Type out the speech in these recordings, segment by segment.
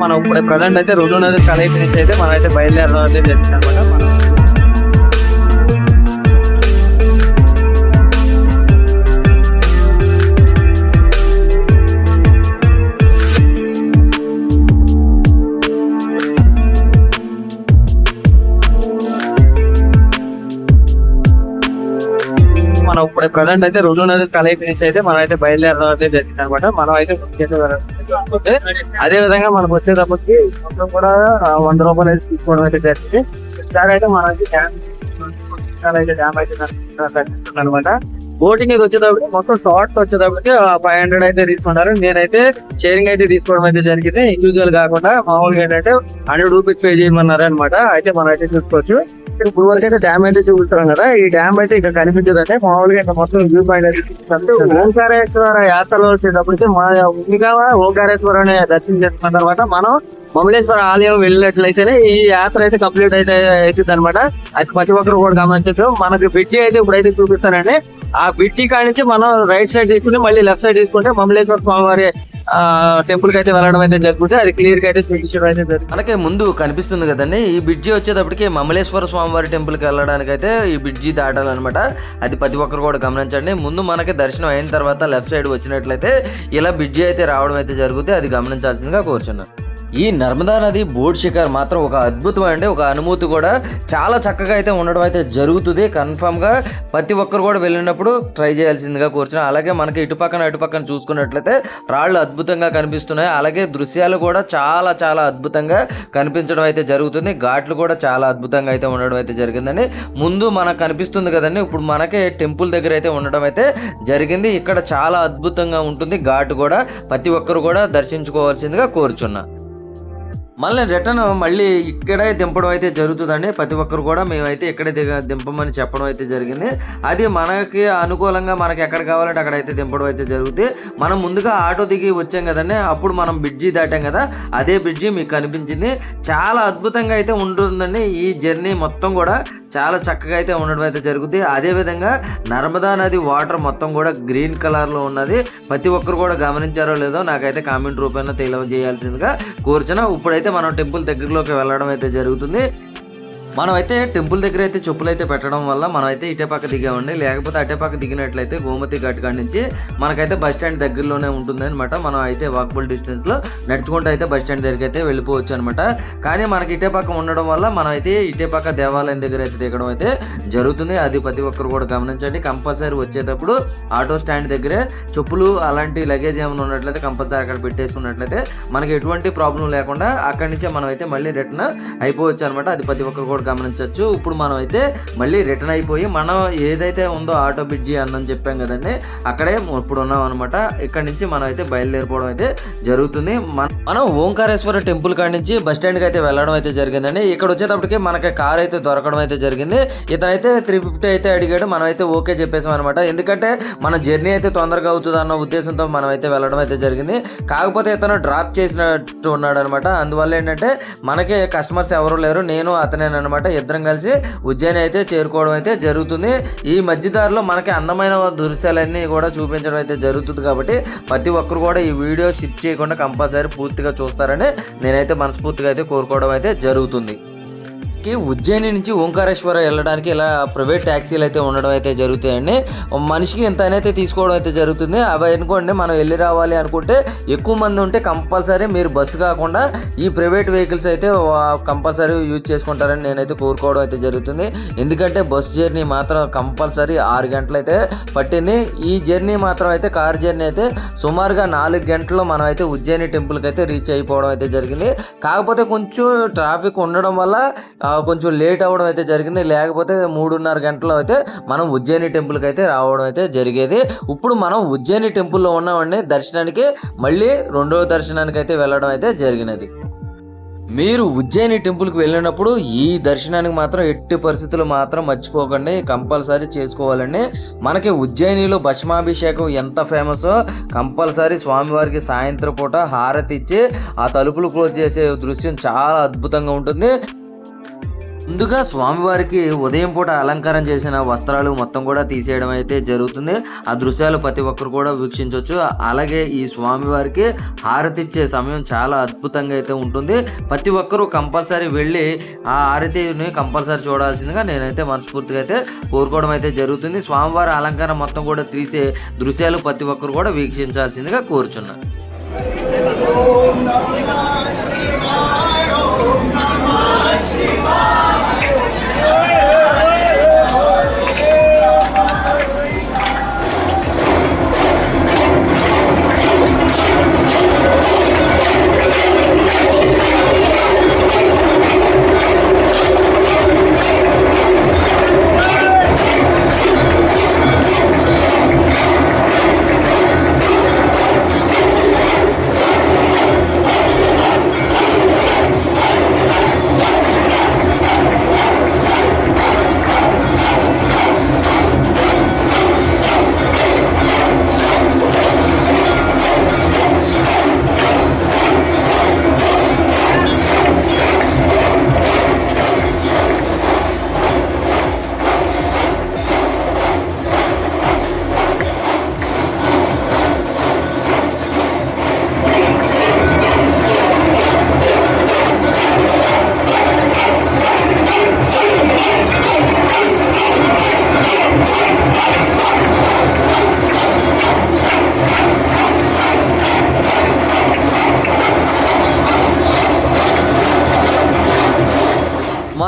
మనం ఇప్పుడు ప్రజెంట్ అయితే రోజు నది కలయిక నుంచి అయితే మనం అయితే బయలుదేరడం అయితే జరిగింది అనమాట మనం ఇప్పుడు ప్రజెంట్ అయితే రెండు నది కలయిక నుంచి అయితే మనం అయితే బయలుదేరడం అయితే జరిగింది అనమాట మనం అయితే ముందుకైతే వెళ్ళకపోతే అదే విధంగా మనకు వచ్చేటప్పటికి మొత్తం కూడా వంద రూపాయలు అయితే తీసుకోవడం అయితే జరిగింది. ఈసారి అయితే మనకి డ్యామ్ అయితే డ్యామ్ అయితే అనమాట బోటింగ్ అయితే వచ్చేటప్పుడు మొత్తం షార్ట్స్ వచ్చేటప్పటికి ఫైవ్ హండ్రెడ్ అయితే తీసుకున్నారు నేనైతే షేరింగ్ అయితే తీసుకోవడం అయితే జరిగింది. ఇండివిజువల్ కాకుండా మామూలుగా ఏంటంటే హండ్రెడ్ రూపీస్ పే చేయమన్నారు అనమాట అయితే మనం అయితే చూసుకోవచ్చు. ఇప్పుడు వరకు అయితే డ్యామ్ అయితే చూపిస్తున్నాం కదా ఈ డ్యామ్ అయితే ఇక్కడ కనిపించదంటే మామూలుగా ఇంకా మొత్తం వ్యూ పాయింట్ అయితే. ఓంకారేశ్వర యాత్రలో వచ్చేటప్పటికి మా ఇంకా ఓంకారేశ్వర దర్శనం చేసుకున్న తర్వాత మనం మమలేశ్వర ఆలయం వెళ్ళినట్లయితేనే ఈ యాత్ర అయితే కంప్లీట్ అయితే అవుతుంది అనమాట అది ప్రతి ఒక్కరు కూడా గమనించచ్చు. మనకి బిడ్జి అయితే ఇప్పుడైతే చూపిస్తానండి. ఆ బిడ్జి కానించి నుంచి మనం రైట్ సైడ్ తీసుకుని మళ్ళీ లెఫ్ట్ సైడ్ తీసుకుంటే మమలేశ్వర స్వామివారి టెంపుల్కి అయితే వెళ్ళడం అయితే జరుగుతుంది. అది క్లియర్గా అయితే చూపించడం అయితే జరుగుతుంది. మనకి ముందు కనిపిస్తుంది కదండి ఈ బ్రిడ్జి వచ్చేటప్పటికి మమలేశ్వర స్వామివారి టెంపుల్కి వెళ్ళడానికి అయితే ఈ బ్రిడ్జి దాటాలన్నమాట. అది ప్రతి ఒక్కరు కూడా గమనించండి. ముందు మనకి దర్శనం అయిన తర్వాత లెఫ్ట్ సైడ్ వచ్చినట్లయితే ఇలా బ్రిడ్జి అయితే రావడం అయితే జరుగుతుంది. అది గమనించాల్సిందిగా కోరుచున్నాను. ఈ నర్మదా నది బోట్ షికార్ మాత్రం ఒక అద్భుతం అండి ఒక అనుభూతి కూడా చాలా చక్కగా అయితే ఉండడం అయితే జరుగుతుంది. కన్ఫామ్గా ప్రతి ఒక్కరు కూడా వెళ్ళినప్పుడు ట్రై చేయాల్సిందిగా కోరుచున్నాను. అలాగే మనకి ఇటు పక్కన ఇటు పక్కన చూసుకున్నట్లయితే రాళ్ళు అద్భుతంగా కనిపిస్తున్నాయి. అలాగే దృశ్యాలు కూడా చాలా చాలా అద్భుతంగా కనిపించడం అయితే జరుగుతుంది. ఘాట్లు కూడా చాలా అద్భుతంగా అయితే ఉండడం అయితే జరిగిందండి. ముందు మనకు కనిపిస్తుంది కదండి ఇప్పుడు మనకే టెంపుల్ దగ్గర అయితే ఉండడం అయితే జరిగింది. ఇక్కడ చాలా అద్భుతంగా ఉంటుంది. ఘాట్ కూడా ప్రతి ఒక్కరు కూడా దర్శించుకోవాల్సిందిగా కోరుచున్నా మళ్ళీ రిటర్న్ మళ్ళీ ఇక్కడే దింపడం అయితే జరుగుతుందండి. ప్రతి ఒక్కరు కూడా మేమైతే ఇక్కడే దిగ దింపమని చెప్పడం అయితే జరిగింది. అది మనకి అనుకూలంగా మనకి ఎక్కడ కావాలంటే అక్కడైతే దింపడం అయితే జరుగుతుంది మనం ముందుగా ఆటో దిగి వచ్చాం కదండి. అప్పుడు మనం బ్రిడ్జి దాటాం కదా. అదే బ్రిడ్జి మీకు కనిపించింది. చాలా అద్భుతంగా అయితే ఉంటుందండి. ఈ జర్నీ మొత్తం కూడా చాలా చక్కగా అయితే ఉండడం అయితే జరుగుతుంది అదేవిధంగా నర్మదా నది వాటర్ మొత్తం కూడా గ్రీన్ కలర్లో ఉన్నది. ప్రతి ఒక్కరు కూడా గమనించారో లేదో నాకైతే కామెంట్ రూపంలో తెలియజేయాల్సిందిగా కోరుచున్నా. ఇప్పుడైతే మనం టెంపుల్ దగ్గరలోకి వెళ్ళడం అయితే జరుగుతుంది. మనమైతే టెంపుల్ దగ్గర అయితే చెప్పులు అయితే పెట్టడం వల్ల మనమైతే ఇటే పక్క దిగామండి. లేకపోతే అటే పక్క దిగినట్లయితే గోమతి ఘాట్ కాడి నుంచి మనకైతే బస్ స్టాండ్ దగ్గరలోనే ఉంటుంది అనమాట మనం అయితే వాకబుల్ డిస్టెన్స్లో నడుచుకుంటూ అయితే బస్ స్టాండ్ దగ్గరికి అయితే వెళ్ళిపోవచ్చు అనమాట కానీ మనకి ఇటే పక్క ఉండడం వల్ల మనం అయితే ఇటే పక్క దేవాలయం దగ్గర అయితే దిగడం అయితే జరుగుతుంది. అది ప్రతి ఒక్కరు కూడా గమనించండి. కంపల్సరీ వచ్చేటప్పుడు ఆటో స్టాండ్ దగ్గరే చెప్పులు అలాంటి లగేజ్ ఏమైనా ఉన్నట్లయితే కంపల్సరీ అక్కడ పెట్టేసుకున్నట్లయితే మనకి ఎటువంటి ప్రాబ్లం లేకుండా అక్కడి నుంచే మనం అయితే మళ్ళీ రిటర్న్ అయిపోవచ్చు అనమాట అది ప్రతి ఒక్కరు కూడా గమనించవచ్చు ఇప్పుడు మనం అయితే మళ్ళీ రిటర్న్ అయిపోయి మనం ఏదైతే ఉందో ఆటో బ్రిడ్జి అన్నని చెప్పాం కదండి అక్కడే ఇప్పుడు ఉన్నాం అనమాట ఇక్కడ నుంచి మనం అయితే బయలుదేరిపోవడం అయితే జరుగుతుంది. మనం ఓంకారేశ్వర టెంపుల్ కాడి నుంచి బస్ స్టాండ్కి అయితే వెళ్ళడం అయితే జరిగిందండి. ఇక్కడ వచ్చేటప్పటికి మనకి కార్ అయితే దొరకడం అయితే జరిగింది. ఇతనైతే త్రీ ఫిఫ్టీ అయితే అడిగాడు. మనం అయితే ఓకే చెప్పేసాం అనమాట ఎందుకంటే మన జర్నీ అయితే తొందరగా అవుతుంది అన్న ఉద్దేశంతో మనం అయితే వెళ్ళడం అయితే జరిగింది. కాకపోతే ఇతను డ్రాప్ చేసినట్టు ఉన్నాడు అనమాట అందువల్ల ఏంటంటే మనకి కస్టమర్స్ ఎవరు లేరు. నేను అతనేనమాట ఇద్దరం కలిసి ఉజ్జయిని అయితే చేరుకోవడం అయితే జరుగుతుంది. ఈ మధ్యదారిలో మనకి అందమైన దృశ్యాలన్నీ కూడా చూపించడం అయితే జరుగుతుంది కాబట్టి ప్రతి ఒక్కరు కూడా ఈ వీడియో షిప్ చేయకుండా కంపల్సరీ పూర్తిగా చూస్తారని నేనైతే మనస్ఫూర్తిగా అయితే కోరుకోవడం అయితే జరుగుతుంది. కి ఉజ్జయిని నుంచి ఓంకారేశ్వర వెళ్ళడానికి ఇలా ప్రైవేట్ ట్యాక్సీలు అయితే ఉండడం అయితే జరుగుతాయండి. మనిషికి ఎంత అయితే తీసుకోవడం అయితే జరుగుతుంది. అవి అనుకోండి మనం వెళ్ళి రావాలి అనుకుంటే ఎక్కువ మంది ఉంటే కంపల్సరీ మీరు బస్సు కాకుండా ఈ ప్రైవేట్ వెహికల్స్ అయితే కంపల్సరీ యూజ్ చేసుకుంటారని నేనైతే కోరుకోవడం అయితే జరుగుతుంది. ఎందుకంటే బస్ జర్నీ మాత్రం కంపల్సరీ ఆరు గంటలు అయితే పట్టింది. ఈ జర్నీ మాత్రం అయితే కార్ జర్నీ అయితే సుమారుగా నాలుగు గంటల్లో మనం అయితే ఉజ్జయిని టెంపుల్కి అయితే రీచ్ అయిపోవడం అయితే జరిగింది. కాకపోతే కొంచెం ట్రాఫిక్ ఉండడం వల్ల కొంచెం లేట్ అవ్వడం అయితే జరిగింది. లేకపోతే మూడున్నర గంటలు అయితే మనం ఉజ్జయిని టెంపుల్కి అయితే రావడం అయితే జరిగేది. ఇప్పుడు మనం ఉజ్జయిని టెంపుల్లో ఉన్నామండి. దర్శనానికి మళ్ళీ రెండో దర్శనానికి అయితే వెళ్ళడం అయితే జరిగినది. మీరు ఉజ్జయిని టెంపుల్కి వెళ్ళినప్పుడు ఈ దర్శనానికి మాత్రం ఎట్టి పరిస్థితులు మాత్రం మర్చిపోకండి. కంపల్సరీ చేసుకోవాలండి. మనకి ఉజ్జయినిలో భస్మాభిషేకం ఎంత ఫేమసో కంపల్సరీ స్వామివారికి సాయంత్రం పూట హారతి ఇచ్చి ఆ తలుపులు క్లోజ్ చేసే దృశ్యం చాలా అద్భుతంగా ఉంటుంది. ముందుగా స్వామివారికి ఉదయం పూట అలంకారం చేసిన వస్త్రాలు మొత్తం కూడా తీసేయడం అయితే జరుగుతుంది. ఆ దృశ్యాలు ప్రతి ఒక్కరు కూడా వీక్షించవచ్చు అలాగే ఈ స్వామివారికి హారతి ఇచ్చే సమయం చాలా అద్భుతంగా అయితే ఉంటుంది. ప్రతి ఒక్కరూ కంపల్సరీ వెళ్ళి ఆ హారతిని కంపల్సరీ చూడాల్సిందిగా నేనైతే మనస్ఫూర్తిగా అయితే కోరుకోవడం అయితే జరుగుతుంది. స్వామివారి అలంకారం మొత్తం కూడా తీసే దృశ్యాలు ప్రతి ఒక్కరు కూడా వీక్షించాల్సిందిగా కోరుచున్నాను.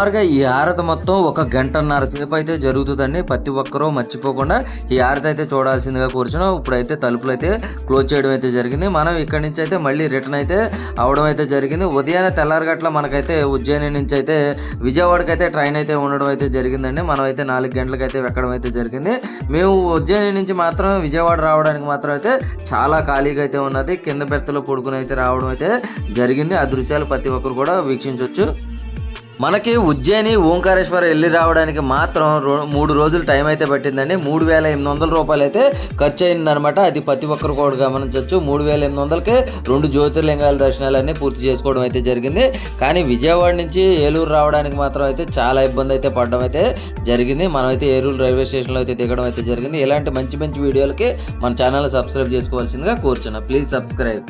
సుమారుగా ఈ హారతి మొత్తం ఒక గంటన్నర సేపు అయితే జరుగుతుందండి. ప్రతి ఒక్కరూ మర్చిపోకుండా ఈ హారతి అయితే చూడాల్సిందిగా కూర్చున్నాం. ఇప్పుడైతే తలుపులు అయితే క్లోజ్ చేయడం అయితే జరిగింది. మనం ఇక్కడి నుంచి అయితే మళ్ళీ రిటర్న్ అయితే అవడం అయితే జరిగింది. ఉదయాన్నే తెల్లారగట్ల మనకైతే ఉజ్జయిని నుంచి అయితే విజయవాడకి అయితే ట్రైన్ అయితే ఉండడం అయితే జరిగిందండి. మనం అయితే నాలుగు గంటలకు అయితే ఎక్కడం అయితే జరిగింది. మేము ఉజ్జయిని నుంచి మాత్రం విజయవాడ రావడానికి మాత్రం అయితే చాలా ఖాళీగా అయితే ఉన్నది. కింద బెర్తలో పడుకుని అయితే రావడం అయితే జరిగింది. ఆ దృశ్యాలు ప్రతి ఒక్కరు కూడా వీక్షించవచ్చు మనకి ఉజ్జయిని ఓంకారేశ్వర వెళ్ళి రావడానికి మాత్రం రో- మూడు రోజులు టైం అయితే పట్టిందండి. మూడు వేల ఎనిమిది వందల రూపాయలు అయితే ఖర్చు అయిందనమాట అది ప్రతి ఒక్కరు కూడా గమనించవచ్చు మూడు వేల ఎనిమిది వందలకి రెండు జ్యోతిర్లింగాల దర్శనాలన్నీ పూర్తి చేసుకోవడం అయితే జరిగింది. కానీ విజయవాడ నుంచి ఏలూరు రావడానికి మాత్రం అయితే చాలా ఇబ్బంది అయితే పడడం అయితే జరిగింది. మనం అయితే ఏలూరు రైల్వే స్టేషన్లో అయితే దిగడం అయితే జరిగింది. ఇలాంటి మంచి మంచి వీడియోలకి మన ఛానల్ సబ్స్క్రైబ్ చేసుకోవాల్సిందిగా కోరుచున్నా. Please subscribe.